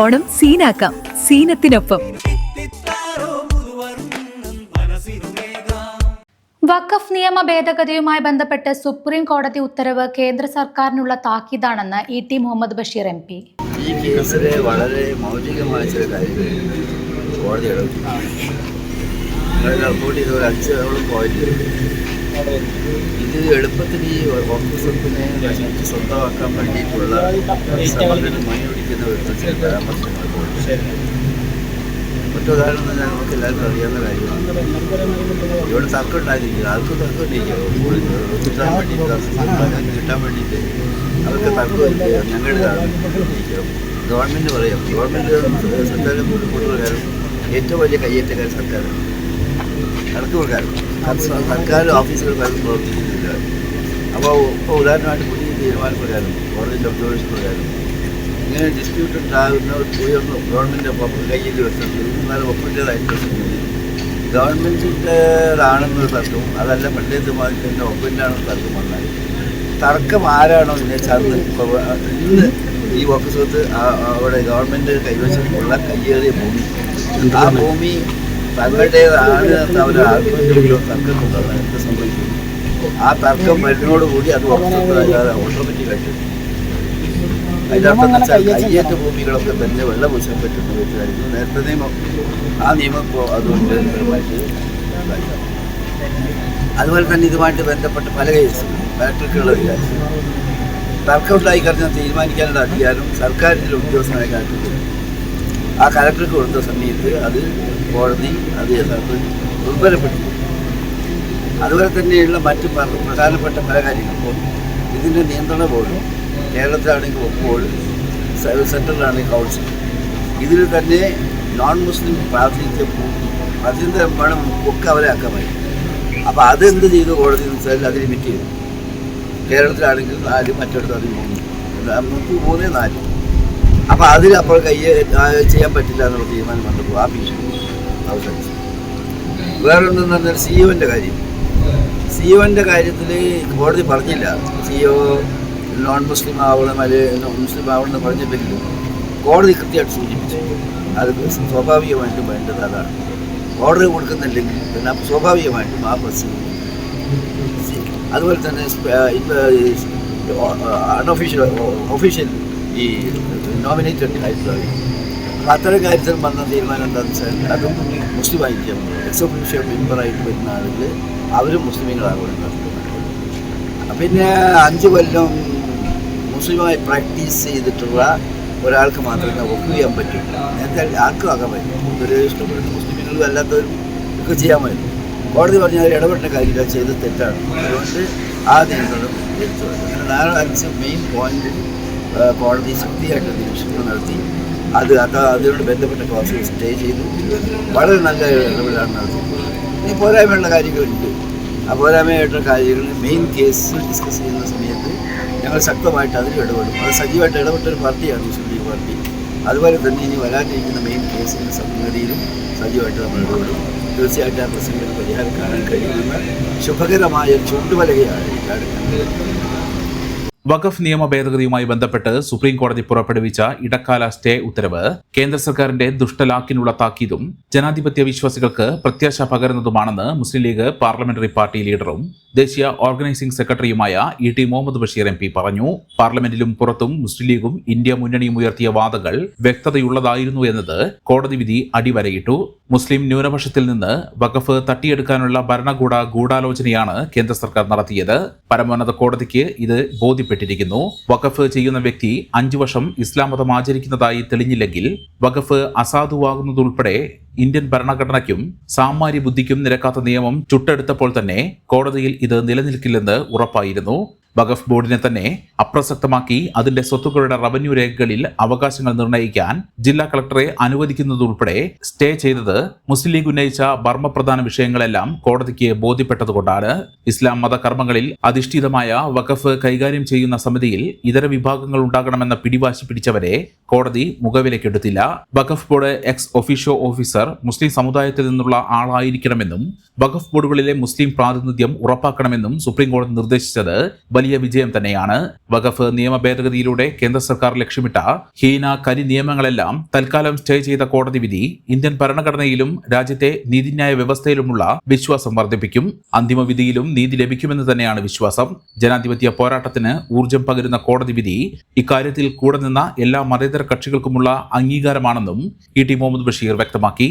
ഓണം സീനാക്കാം. സീനത്തിനൊപ്പം. വഖഫ് നിയമ ഭേദഗതിയുമായി ബന്ധപ്പെട്ട് സുപ്രീം കോടതി ഉത്തരവ് കേന്ദ്ര സർക്കാരിനുള്ള താക്കീതാണെന്ന് E T Muhammad Basheer M P. ഈ കേസിലെ വളരെ മൗലികമായ ചില കാര്യങ്ങൾ കോടതി ഇടപെട്ടു നിങ്ങൾ റിപ്പോർട്ട് ചെയ്ത ഒരു അഞ്ചോളം പോയിന്റ് ഇത് എളുപ്പത്തിൽ ഈ കോൺഗ്രസിനെ നശിപ്പിച്ച് സ്വന്തമാക്കാൻ വേണ്ടിയിട്ടുള്ള മണിയൊടിക്കുന്ന വരുന്ന ചില പരാമർശങ്ങൾ മറ്റുദാഹരണം നമുക്ക് എല്ലാവർക്കും അറിയാവുന്ന കാര്യമാണ്. ഇവിടെ തർക്കം ഉണ്ടായിരിക്കും ആർക്കും തർക്കം ഉണ്ടായിരിക്കും കിട്ടാൻ വേണ്ടിയിട്ട് കിട്ടാൻ വേണ്ടിയിട്ട് അവർക്ക് തർക്കമില്ല. ഞങ്ങളുടെ ഗവൺമെന്റ് പറയാം. ഗവൺമെന്റ് സർക്കാരും കൂടുതലും ഏറ്റവും വലിയ കയ്യേറ്റക്കാർ സർക്കാരാണ്. തർക്കമുള്ള കാരണം. സർക്കാർ ഓഫീസുകൾ പ്രവർത്തിക്കുന്നില്ല അപ്പോൾ ഉദാഹരണമായിട്ട് പുതിയ തീരുമാന പ്രകാരം കോടതിന്റെ ഒബ്സർവേഷൻ പ്രകാരം ഇങ്ങനെ ഡിസ്പ്യൂട്ട് ഉണ്ടാകുന്ന ഉയർന്ന ഗവൺമെന്റ് ഒപ്പം കയ്യിൽ വെച്ചിട്ട് എന്നാലും ഒപ്പിന്റേതായിട്ടുള്ള സംഗതി ഗവൺമെന്റിന്റെതാണെന്നൊരു തർക്കവും അതല്ല പണ്ടേത് മാതിരി ഒപ്പിന്റെ ആണെന്ന് തർക്കം വന്നാൽ തർക്കം ആരാണോ ഇതിനെ ഇപ്പോൾ ഇന്ന് ഈ ഓഫീസത്ത് അവിടെ ഗവൺമെന്റ് കൈവശമുള്ള കയ്യേറിയ ഭൂമി. ആ ഭൂമി തങ്ങളുടേതാണ് എന്ന് അവർ ആത്മഹത്യ തർക്കം കൊണ്ടുവന്നാൽ എന്ത് സംഭവിക്കും? ആ തർക്കം വരുന്നതോടുകൂടി അത് ഓട്ടോമാറ്റിക് ഓട്ടോമാറ്റിക്കായിട്ട് അതിന്റെ വെച്ചാൽ കയ്യേറ്റ ഭൂമികളൊക്കെ തന്നെ വെള്ളം പൂശാൻ പറ്റുന്ന വെച്ചായിരുന്നു. നേരത്തെ നിയമം ആ നിയമം അതുകൊണ്ട് അതുപോലെ തന്നെ ഇതുമായിട്ട് ബന്ധപ്പെട്ട് പല കേസുകളും കലക്ടർക്കുള്ള വിചാരിച്ചു തർക്കം ഉണ്ടായി കഴിഞ്ഞാൽ തീരുമാനിക്കാനുള്ള അധികാരം സർക്കാരിന്റെ ഉദ്യോഗസ്ഥനായി കലക്ടർക്ക് ആ കലക്ടർക്ക് കൊടുത്ത സമയത്ത് അത് കോടതി അത് യഥാർത്ഥത്തിൽ ദുർബലപ്പെടുത്തി അതുപോലെ തന്നെയുള്ള മറ്റ് പ്രധാനപ്പെട്ട പല കാര്യങ്ങൾക്കും ഇതിന്റെ നിയന്ത്രണ ബോർഡ് കേരളത്തിലാണെങ്കിൽ ബോർഡ് സെൻട്രലാണെങ്കിൽ കൗൺസിൽ ഇതിൽ തന്നെ നോൺ മുസ്ലിം പ്രാതിനിധ്യം പ്രാതിനിധ്യം വേണം ഒക്കെ അവരെ ആക്കാൻ അപ്പോൾ അതെന്ത് ചെയ്തു കോടതി എന്ന് വെച്ചാൽ അത് ലിമിറ്റ് ചെയ്തു. കേരളത്തിലാണെങ്കിൽ നാല് മറ്റിടത്ത് അത് മൂന്ന് മൂന്ന് നാല്. അപ്പോൾ അതിൽ അപ്പോൾ കൈ ചെയ്യാൻ പറ്റില്ല എന്നുള്ള തീരുമാനം വന്നപ്പോൾ ആ ഭീഷണി അവസാനിച്ചു. വേറൊന്നെന്ന് പറഞ്ഞാൽ സിഇഒന്റെ കാര്യം. സിഇഒന്റെ ഒന്റെ കാര്യത്തിൽ കോടതി പറഞ്ഞില്ല. സിഇഒ നോൺ മുസ്ലിം ആവണം അല്ലെങ്കിൽ മുസ്ലിം ആവണം എന്ന് പറഞ്ഞിട്ടില്ല കോടതി കൃത്യമായിട്ട് സൂചിപ്പിച്ചു. അത് സ്വാഭാവികമായിട്ടും വേണ്ടത് അതാണ്. ഓർഡർ കൊടുക്കുന്നില്ലെങ്കിൽ പിന്നെ സ്വാഭാവികമായിട്ടും ആ പ്രശ്നം അതുപോലെ തന്നെ ഇപ്പൊ അൺഒഫീഷ്യൽ ഒഫീഷ്യൽ ഈ നോമിനേറ്റഡ് ആയിട്ടുള്ള അപ്പോൾ അത്തരം കാര്യത്തിൽ വന്ന തീരുമാനം എന്താണെന്ന് വെച്ചാൽ അതും മുസ്ലിം ഐക്യം എക്സ് ഒഫീഷ്യൽ മെമ്പറായിട്ട് വരുന്ന ആളുകൾ അവരും മുസ്ലിമീങ്ങളാകും പിന്നെ അഞ്ച് കൊല്ലം മുസ്ലിമായി പ്രാക്ടീസ് ചെയ്തിട്ടുള്ള ഒരാൾക്ക് മാത്രമേ വർക്ക് ചെയ്യാൻ പറ്റൂ നേരത്തെ ആർക്കും ആകാൻ പറ്റും ഒരു ഇഷ്ടപ്പെടുന്ന മുസ്ലിമുകളും അല്ലാത്തവരും ഒക്കെ ചെയ്യാൻ പറ്റും. കോടതി പറഞ്ഞാൽ ഇടപെട്ട കാര്യമില്ല ചെയ്ത് തെറ്റാണ്. അതുകൊണ്ട് ആ നിയന്ത്രണം എടുത്തു അങ്ങനെ നാല് അഞ്ച് മെയിൻ പോയിന്റിൽ കോടതി ശക്തിയായിട്ട് നിരീക്ഷണം നടത്തി. അത് അത് അതിനോട് ബന്ധപ്പെട്ട ക്ലാസ്സിൽ സ്റ്റേ ചെയ്തു. വളരെ നല്ല ഇടപെടലാണ് നടത്തിയിട്ടുള്ളത്. ഇനി പോരായ്മയുള്ള കാര്യങ്ങളുണ്ട്. ആ പോരായ്മയായിട്ടുള്ള കാര്യങ്ങൾ മെയിൻ കേസ് ഡിസ്കസ് ചെയ്യുന്ന സമയത്ത് ഞങ്ങൾ ശക്തമായിട്ട് അതിൽ ഇടപെടും. അത് സജീവമായിട്ട് ഇടപെട്ട ഒരു പാർട്ടിയാണ് മുസ്ലിം ലീഗ് പാർട്ടി. അതുപോലെ തന്നെ ഇനി വരാനിരിക്കുന്ന മെയിൻ കേസിന്റെ സംഗതിയിലും സജീവമായിട്ട് നമ്മൾ ഇടപെടും. തീർച്ചയായിട്ടും ആ പ്രശ്നങ്ങൾക്ക് പരിഹാരം കാണാൻ കഴിയുമെന്ന് ശുഭകരമായ ചൂണ്ടുവലകയാണ് ഈ വഖഫ് നിയമ ഭേദഗതിയുമായി ബന്ധപ്പെട്ട് സുപ്രീം കോടതി പുറപ്പെടുവിച്ച ഇടക്കാല സ്റ്റേ ഉത്തരവ് കേന്ദ്ര സർക്കാരിന്റെ ദുഷ്ടലാക്കിനുള്ള താക്കീതും ജനാധിപത്യ വിശ്വാസികൾക്ക് പ്രത്യാശ പകരുന്നതുമാണെന്ന് മുസ്ലിം ലീഗ് പാർലമെന്ററി പാർട്ടി ലീഡറും ദേശീയ ഓർഗനൈസിംഗ് സെക്രട്ടറിയുമായ E T Muhammad Basheer M P പറഞ്ഞു. പാർലമെന്റിലും പുറത്തും മുസ്ലിം ലീഗും ഇന്ത്യ മുന്നണിയും ഉയർത്തിയ വാദങ്ങൾ വ്യക്തതയുള്ളതായിരുന്നു എന്നത് കോടതി വിധി അടിവരയിട്ടു. മുസ്ലിം ന്യൂനപക്ഷത്തിൽ നിന്ന് വഖഫ് തട്ടിയെടുക്കാനുള്ള ഭരണകൂട ഗൂഢാലോചനയാണ് കേന്ദ്ര സർക്കാർ നടത്തിയത്. പരമോന്നത കോടതിക്ക് ഇത് ബോധ്യപ്പെട്ടിരിക്കുന്നു. വഖഫ് ചെയ്യുന്ന വ്യക്തി അഞ്ചു വർഷം ഇസ്ലാം മതം ആചരിക്കുന്നതായി തെളിഞ്ഞില്ലെങ്കിൽ വഖഫ് അസാധുവാകുന്നതുൾപ്പെടെ ഇന്ത്യൻ ഭരണഘടനയ്ക്കും സാമാന്യ ബുദ്ധിക്കും നിരക്കാത്ത നിയമം ചുട്ടെടുത്തപ്പോൾ തന്നെ കോടതിയിൽ ഇത് നിലനിൽക്കില്ലെന്ന് ഉറപ്പായിരുന്നു. വഖഫ് ബോർഡിനെ തന്നെ അപ്രസക്തമാക്കി അതിന്റെ സ്വത്തുക്കളുടെ റവന്യൂ രേഖകളിൽ അവകാശങ്ങൾ നിർണയിക്കാൻ ജില്ലാ കളക്ടറെ അനുവദിക്കുന്നതുൾപ്പെടെ സ്റ്റേ ചെയ്തത് മുസ്ലിം ലീഗ് ഉന്നയിച്ച ബർമ്മപ്രധാന വിഷയങ്ങളെല്ലാം കോടതിക്ക് ബോധ്യപ്പെട്ടതുകൊണ്ടാണ്. ഇസ്ലാം മതകർമ്മങ്ങളിൽ അധിഷ്ഠിതമായ വഖഫ് കൈകാര്യം ചെയ്യുന്ന സമിതിയിൽ ഇതര വിഭാഗങ്ങൾ ഉണ്ടാകണമെന്ന പിടിവാശി പിടിച്ചവരെ കോടതി മുഖവിലക്കെടുത്തില്ല Waqf board ex officio officer മുസ്ലിം സമുദായത്തിൽ നിന്നുള്ള ആളായിരിക്കണമെന്നും വഖഫ് ബോർഡുകളിലെ മുസ്ലിം പ്രാതിനിധ്യം ഉറപ്പാക്കണമെന്നും സുപ്രീം കോടതി നിർദ്ദേശിച്ചത് വലിയ വിജയം തന്നെയാണ്. വഖഫ് നിയമ ഭേദഗതിയിലൂടെ കേന്ദ്ര സർക്കാർ ലക്ഷ്യമിട്ട ഹീന കരി നിയമങ്ങളെല്ലാം തൽക്കാലം സ്റ്റേ ചെയ്ത കോടതി വിധി ഇന്ത്യൻ ഭരണഘടനയിലും രാജ്യത്തെ നീതിന്യായ വ്യവസ്ഥയിലുമുള്ള വിശ്വാസം വർദ്ധിപ്പിക്കും. അന്തിമ വിധിയിലും നീതി ലഭിക്കുമെന്ന് തന്നെയാണ് വിശ്വാസം. ജനാധിപത്യ പോരാട്ടത്തിന് ഊർജം പകരുന്ന കോടതി വിധി ഇക്കാര്യത്തിൽ കൂടെ നിന്ന എല്ലാ മതേതര കക്ഷികൾക്കുമുള്ള അംഗീകാരമാണെന്നും ഇ ടി മുഹമ്മദ് ബഷീർ വ്യക്തമാക്കി.